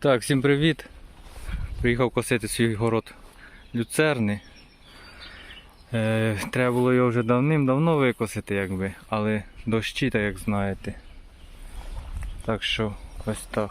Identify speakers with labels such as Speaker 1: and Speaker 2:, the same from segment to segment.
Speaker 1: Так, всім привіт. Приїхав косити свій город люцерни. Е, треба було його вже давним-давно викосити, якби, але дощі, так як знаєте. Так що ось так.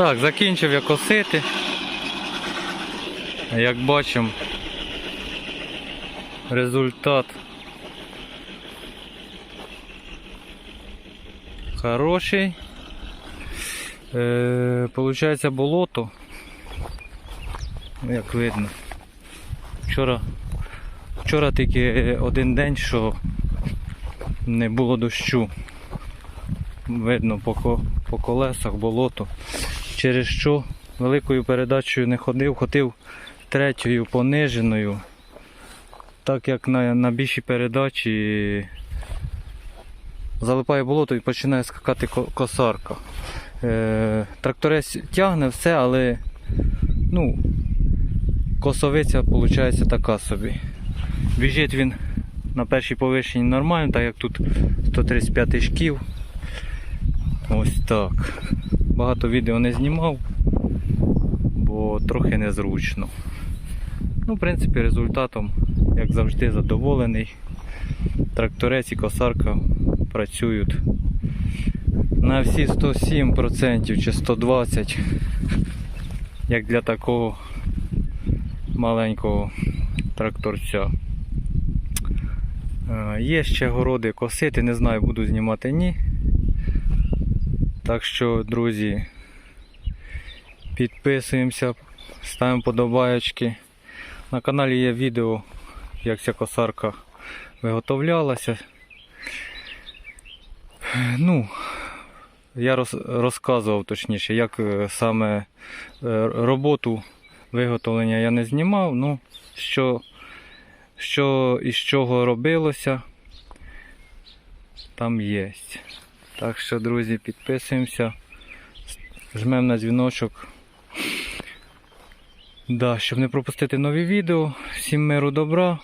Speaker 1: Так, закінчив я косити. Як бачимо, результат хороший. Е, получається болото. Ну, Як видно. Вчора, вчора тільки один день, що не було дощу. Видно по, по колесах болото. Через що великою передачею не ходив, ходив третьою пониженою. Так як на, на більшій передачі залипає болото і починає скакати косарка. Е, тракторець тягне все, але ну, косовиця виходить така собі. Біжить він на першій повишенні нормально, так як тут 135 шків. Ось так. Багато відео не знімав, бо трохи незручно. Ну, в принципі, результатом, як завжди, задоволений. Тракторець і косарка працюють на всі 107% чи 120%, як для такого маленького тракторця. Е, Є ще городи косити, не знаю, буду знімати ні. Так що, друзі, підписуємося, ставимо подобаєчки. На каналі є відео, як ця косарка виготовлялася. Ну, я роз, розказував точніше, як е, саме е, роботу виготовлення я не знімав, ну, що, що із чого робилося, там є. Так що, друзі, підписуємося, жмемо на дзвіночок. Щоб не пропустити нові відео. Всім миру добра.